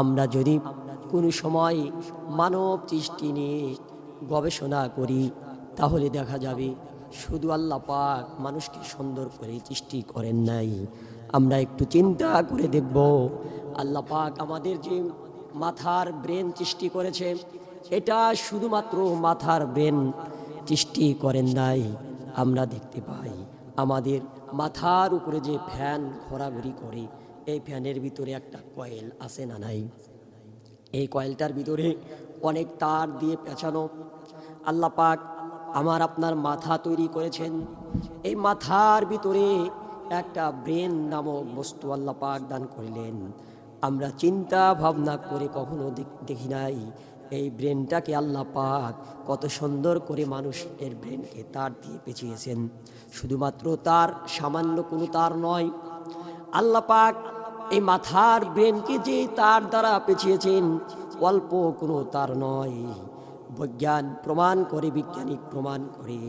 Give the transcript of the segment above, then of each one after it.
আমরা যদি কোনো সময় মানব সৃষ্টি নিয়ে গবেষণা করি, তাহলে দেখা যাবে শুধু আল্লাহ পাক মানুষকে সুন্দর করে সৃষ্টি করেন নাই। আমরা একটু চিন্তা করে দেখব, আল্লাহ পাক আমাদের যে মাথার ব্রেন সৃষ্টি করেছে, এটা শুধুমাত্র মাথার ব্রেন সৃষ্টি করেন নাই, আমরা দেখতে পাই। আমাদের মাথার উপরে যে ফ্যান ঘোরাঘুরি করে এই ফ্যানের ভিতরে একটা কয়েল আছে না নাই? এই কয়েলটার ভিতরে অনেক তার দিয়ে পেঁচানো। আল্লাহ পাক আমার আপনার মাথা তৈরি করেছেন। এই মাথার ভিতরে একটা ব্রেন নামক বস্তু আল্লাহ পাক দান করিলেন। আমরা চিন্তা ভাবনা করে কখনো দেখ- নাই। এই ব্রেনটাকে আল্লাহ পাক কত সুন্দর করে মানুষের ব্রেনকে তার দিয়ে পেঁচিয়েছেন। শুধুমাত্র তার সামান্য কোনো তার নয়, আল্লাহ পাক এই মাথার ব্রেনকে যে তার দ্বারা পেঁচিয়েছেন, অল্প কোনো তার নয়। বিজ্ঞান প্রমাণ করে, বিজ্ঞানিক প্রমাণ করে।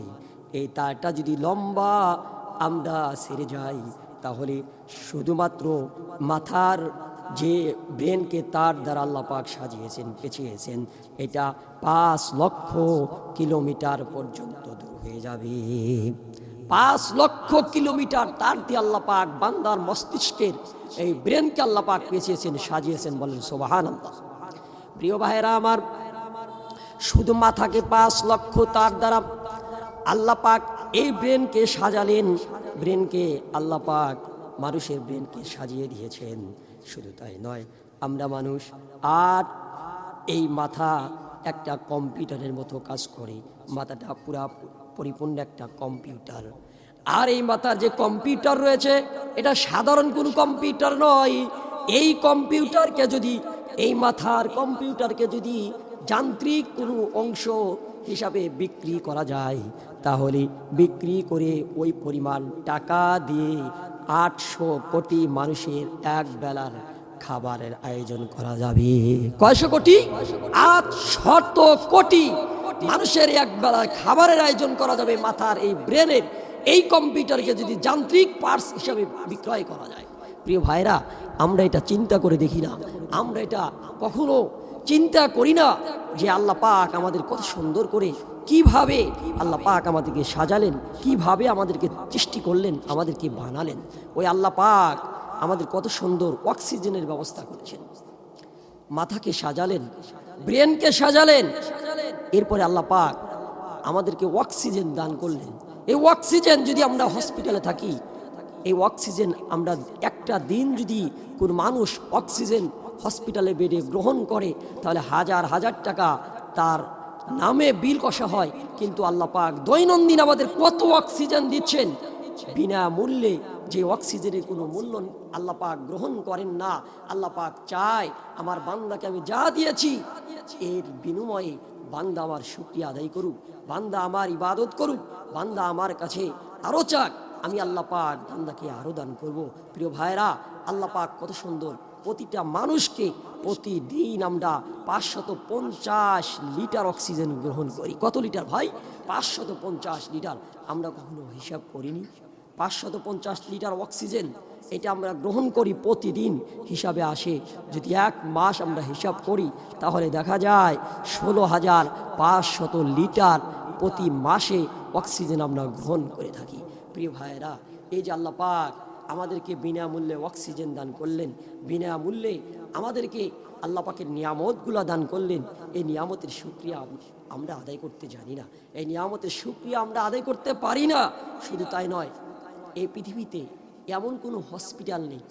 এই তারটা যদি লম্বা আমরা সেরে যাই, তাহলে শুধুমাত্র মাথার যে ব্রেনকে তার দ্বারা আল্লাহ পাক সাজিয়েছেন, পেঁচিয়েছেন, এটা পাঁচ লক্ষ কিলোমিটার পর্যন্ত দূর হয়ে যাবে। পাঁচ লক্ষ কিলোমিটার তার দিয়ে আল্লাহ পাক বান্দার মস্তিষ্কের এই ব্রেনকে আল্লাহ পাক পেঁচিয়েছেন, সাজিয়েছেন বলেন সোবাহান প্রিয় ভাইয়েরা আমার, শুধু মাথাকে পাঁচ লক্ষ তার দ্বারা আল্লাহ পাক এই ব্রেনকে সাজালেন ব্রেনকে আল্লাহ পাক মানুষের ব্রেনকে সাজিয়ে দিয়েছেন। শুধু তাই নয়, আমরা মানুষ আর এই মাথা একটা কম্পিউটারের মতো কাজ করে মাথাটা পুরা পরিপূর্ণ একটা কম্পিউটার। আর এই মাথার যে কম্পিউটার রয়েছে, এটা সাধারণ কোনো কম্পিউটার নয়। এই কম্পিউটারকে যদি, এই মাথার কম্পিউটারকে যদি যান্ত্রিক কোনো অংশ হিসাবে বিক্রি করা যায়, তাহলে বিক্রি করে ওই পরিমাণ টাকা দিয়ে আটশো কোটি মানুষের এক বেলার খাবারের আয়োজন করা যাবে। কয়শো কোটি? আট শত কোটি। মানুষের এক বেলার খাবারের আয়োজন করা যাবে মাথার এই ব্রেনের। এই কম্পিউটারকে যদি যান্ত্রিক পার্টস হিসাবে বিক্রয় করা যায়। প্রিয় ভাইরা আমরা এটা চিন্তা করে দেখি না। আমরা এটা কখনো চিন্তা করি না যে আল্লাহ পাক আমাদের কত সুন্দর করে কীভাবে আল্লাহ পাক আমাদেরকে সাজালেন, কীভাবে আমাদেরকে সৃষ্টি করলেন, আমাদেরকে বানালেন। ওই আল্লাহ পাক আমাদের কত সুন্দর অক্সিজেনের ব্যবস্থা করেছেন। মাথাকে সাজালেন, ব্রেনকে সাজালেন এরপরে আল্লাহ পাক আমাদেরকে অক্সিজেন দান করলেন। এই অক্সিজেন যদি আমরা হসপিটালে থাকি, এই অক্সিজেন আমরা একটা দিন যদি কোন মানুষ অক্সিজেন হসপিটালে বেডে গ্রহণ করে, তাহলে হাজার হাজার টাকা তার নামে বিল কষা হয়। কিন্তু আল্লাহ পাক দৈনন্দিন আমাদের কত অক্সিজেন দিচ্ছেন? বিনা মূল্যে যে অক্সিজেনের কোনো মূল্য আল্লাহ পাক গ্রহণ করেন না আল্লাহ পাক চায় আমার বান্দাকে আমি যা দিয়েছি, এর বিনিময়ে বান্দা আমার শুক্রিয়া আদায় করুক, বান্দা আমার ইবাদত করুক, বান্দা আমার কাছে আরও চাক, আমি আল্লাহ পাক বান্দাকে আরও দান করব। প্রিয় ভাইরা আল্লাহ পাক কত সুন্দর, প্রতিটা মানুষকে প্রতিদিন আমরা পাঁচশত পঞ্চাশ লিটার অক্সিজেন গ্রহণ করি। কত লিটার ভাই? পাঁচশত পঞ্চাশ লিটার। আমরা কখনো হিসাব করিনি। পাঁচশত পঞ্চাশ লিটার অক্সিজেন এটা আমরা গ্রহণ করি প্রতিদিন, হিসাবে আসে। যদি এক মাস আমরা হিসাব করি, তাহলে দেখা যায় ষোলো হাজার পাঁচশত লিটার প্রতি মাসে অক্সিজেন আমরা গ্রহণ করে থাকি। প্রিয় ভাইয়েরা, এই যে আল্লাহ পাক আমাদেরকে বিনামূল্যে অক্সিজেন দান করলেন, বিনামূল্যে আমাদেরকে আল্লাহ পাকের নিয়ামতগুলো দান করলেন, এই নিয়ামতের সুক্রিয়া আমরা আদায় করতে জানি না। এই নিয়ামতের সুক্রিয়া আমরা আদায় করতে পারি না, শুধু তাই নয় এই পৃথিবীতে এমন কোনো হসপিটাল নেই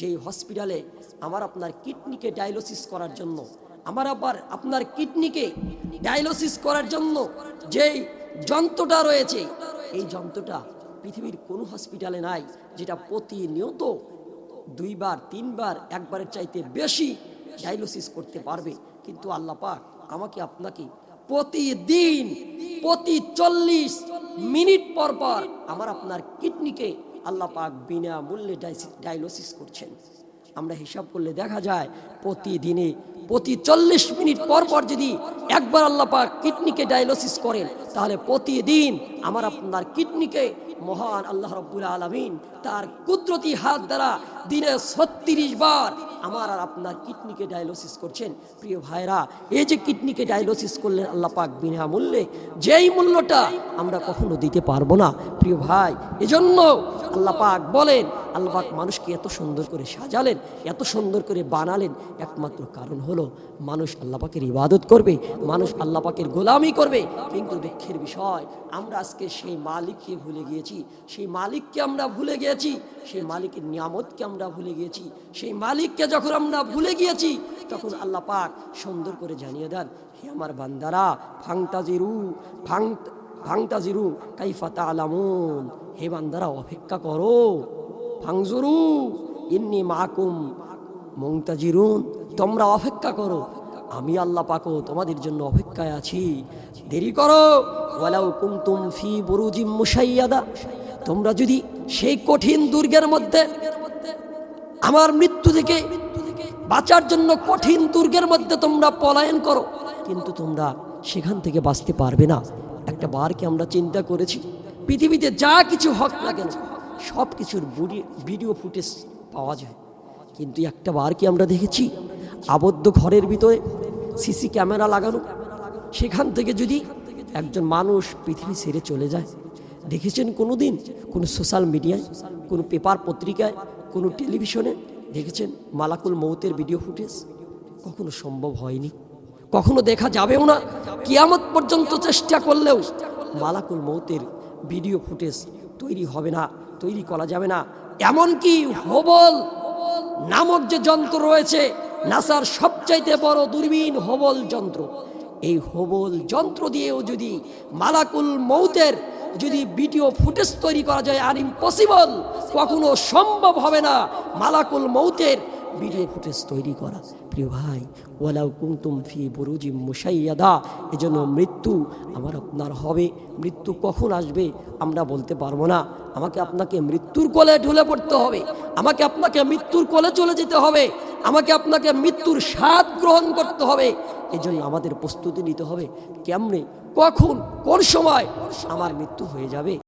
যে হসপিটালে আমার আপনার কিডনিকে ডায়ালিসিস করার জন্য, আমার আবার আপনার কিডনিকে ডায়ালিসিস করার জন্য যেই যন্ত্রটা রয়েছে, এই যন্ত্রটা পৃথিবীর কোনো হসপিটালে নাই, যেটা প্রতিনিয়ত দুইবার, তিনবার, একবারের চাইতে বেশি ডায়ালিসিস করতে পারবে। কিন্তু আল্লাহ পাক আমাকে আপনাকে প্রতিদিন, প্রতি চল্লিশ মিনিট পর পর আমার আপনার কিডনিকে আল্লাহ পাক বিনা মূল্যে ডায়ালিসিস করছেন। আমরা হিসাব করলে দেখা যায় প্রতিদিনে প্রতি চল্লিশ মিনিট পর পর যদি একবার আল্লাহ পাক কিডনিকে ডায়ালিসিস করেন, তাহলে প্রতিদিন আমার আপনার কিডনিকে মহান আল্লাহ রব্বুল আলমিন তার কুদরতি হাত দ্বারা দিনে ছত্রিশ বার আমার আর আপনার কিডনিকে ডায়ালোসিস করছেন। প্রিয় ভাইরা এই যে কিডনিকে ডায়ালোসিস করলেন আল্লাহ পাক বিনামূল্যে, যেই মূল্যটা আমরা কখনো দিতে পারব না। প্রিয় ভাই, এজন্য আল্লাহ পাক বলেন আল্লাহ মানুষকে এত সুন্দর করে সাজালেন, এত সুন্দর করে বানালেন। একমাত্র কারণ হলো, মানুষ আল্লাহ পাকের ইবাদত করবে, মানুষ আল্লাহ পাকের গোলামি করবে। কিন্তু দুঃখের বিষয়, আমরা আজকে সেই মালিককে ভুলে গিয়েছি, সেই মালিককে আমরা ভুলে গিয়েছি, সেই মালিকের নিয়ামতকে আমরা ভুলে গিয়েছি, সেই মালিককে যখন আমরা ভুলে গিয়েছি, তখন আল্লাহ পাক সুন্দর করে জানিয়ে দেন, হে আমার বান্দারা, ফাংতাজিরু ফাং ফাংতাজিরু কাইফা তালামুন হে বান্দারা, অপেক্ষা করো। ফাংজুরু, ইন্নি মাকুম মংতাজিরুন তোমরা অপেক্ষা করো, আমি আল্লাহ পাকো তোমাদের জন্য অপেক্ষায় আছি। দেরি করো, ওয়ালাউ কুমতুম ফি বুরুজিম মুশাইয়াদা, তোমরা যদি সেই কঠিন দুর্গের মধ্যে, আমার মৃত্যু থেকে বাঁচার জন্য কঠিন দুর্গের মধ্যে তোমরা পলায়ন করো, কিন্তু তোমরা সেখান থেকে বাঁচতে পারবে না। একটা বার কি আমরা চিন্তা করেছি, পৃথিবীতে যা কিছু হক না কেন সব কিছুর ভিডিও ফুটেজ পাওয়া যায়। কিন্তু একটা বার কি আমরা দেখেছি? আবদ্ধ ঘরের ভিতরে সিসি ক্যামেরা লাগানো। সেখান থেকে যদি একজন মানুষ পৃথিবী ছেড়ে চলে যায়, দেখেছেন কোনো দিন কোনো সোশ্যাল মিডিয়ায় কোনো পেপার পত্রিকায়, কোনো টেলিভিশনে দেখেছেন মালাকুল মৌতের ভিডিও ফুটেজ কখনো সম্ভব হয়নি। কখনো দেখা যাবেও না। কিয়ামত পর্যন্ত চেষ্টা করলেও মালাকুল মৌতের ভিডিও ফুটেজ তৈরি হবে না। তৈরি করা যাবে না। এমনকি হবল নামক যে যন্ত্র রয়েছে, নাসার সবচাইতে বড় দূরবীন হবল যন্ত্র। এই হবল যন্ত্র দিয়েও যদি মালাকুল মৌতের যদি ভিডিও ফুটেজ তৈরি করা যায়, আর ইম্পসিবল, কখনো সম্ভব হবে না মালাকুল মৌতের ভিডিও ফুটেজ তৈরি করা। প্রিয় ভাই, ওয়ালাউ কুমতুম ফি বুরুজি মুসাইয়াদা এজন্য মৃত্যু আমার আপনার হবে। মৃত্যু কখন আসবে আমরা বলতে পারব না। আমাকে আপনাকে মৃত্যুর কোলে ঢুলে পড়তে হবে। আমাকে আপনাকে মৃত্যুর কোলে চলে যেতে হবে। আমাকে আপনাকে মৃত্যুর স্বাদ গ্রহণ করতে হবে। এজন্য আমাদের প্রস্তুতি নিতে হবে। কেমনে? কখন? কোন সময়? আমার মৃত্যু হয়ে যাবে।